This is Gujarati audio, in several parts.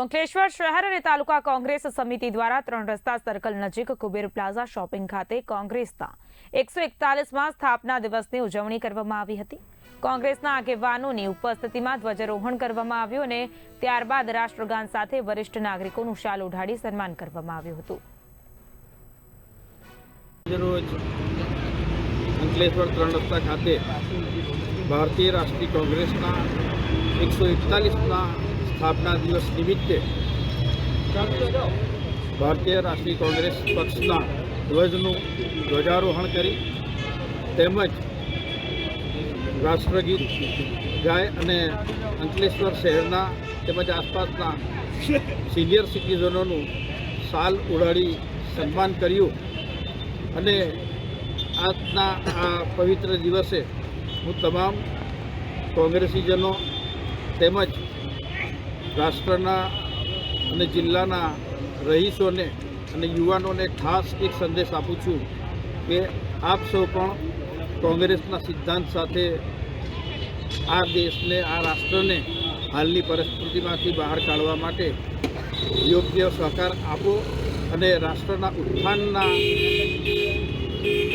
અંકલેશ્વર શહેર અને તાલુકા કોંગ્રેસ સમિતિ દ્વારા ત્રણ રસ્તા સર્કલ નજીક કુબેર પ્લાઝા શોપિંગ ખાતે કોંગ્રેસના એકસો એકતાલીસમાં સ્થાપના દિવસની ઉજવણી કરવામાં આવી હતી. કોંગ્રેસના આગેવાનોની ઉપસ્થિતિમાં ધ્વજારોહણ કરવામાં આવ્યું અને ત્યારબાદ રાષ્ટ્રગાન સાથે વરિષ્ઠ નાગરિકોનું શાલ ઉઢાડી સન્માન કરવામાં આવ્યું હતું. અંકલેશ્વર ત્રણ રસ્તા ખાતે ભારતીય રાષ્ટ્રીય કોંગ્રેસના એકસો એકતાલીસના સ્થાપના દિવસ નિમિત્તે ભારતીય રાષ્ટ્રીય કોંગ્રેસ પક્ષના ધ્વજનું ધ્વજારોહણ કરી તેમજ રાષ્ટ્રગીત ગાય અને અંકલેશ્વર શહેરના તેમજ આસપાસના સિનિયર સિટીઝનોનું સાલ ઉડાડી સન્માન કર્યું અને આજના આ પવિત્ર દિવસે હું તમામ કોંગ્રેસીજનો તેમજ રાષ્ટ્રના અને જિલ્લાના રહીશોને અને યુવાનોને ખાસ એક સંદેશ આપું છું કે આપ સૌ પણ કોંગ્રેસના સિદ્ધાંત સાથે આ દેશને, આ રાષ્ટ્રને હાલની પરિસ્થિતિમાંથી બહાર કાઢવા માટે યોગ્ય સહકાર આપો અને રાષ્ટ્રના ઉત્થાનના,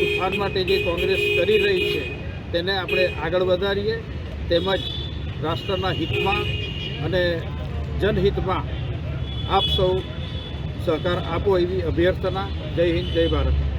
ઉત્થાન માટે જે કોંગ્રેસ કરી રહી છે, તેને આપણે આગળ વધારીએ. તેમજ રાષ્ટ્રના હિતમાં અને જનહિતમાં આપ સૌ સહકાર આપો એવી અભ્યર્થના જય હિન્દ જય ભારત.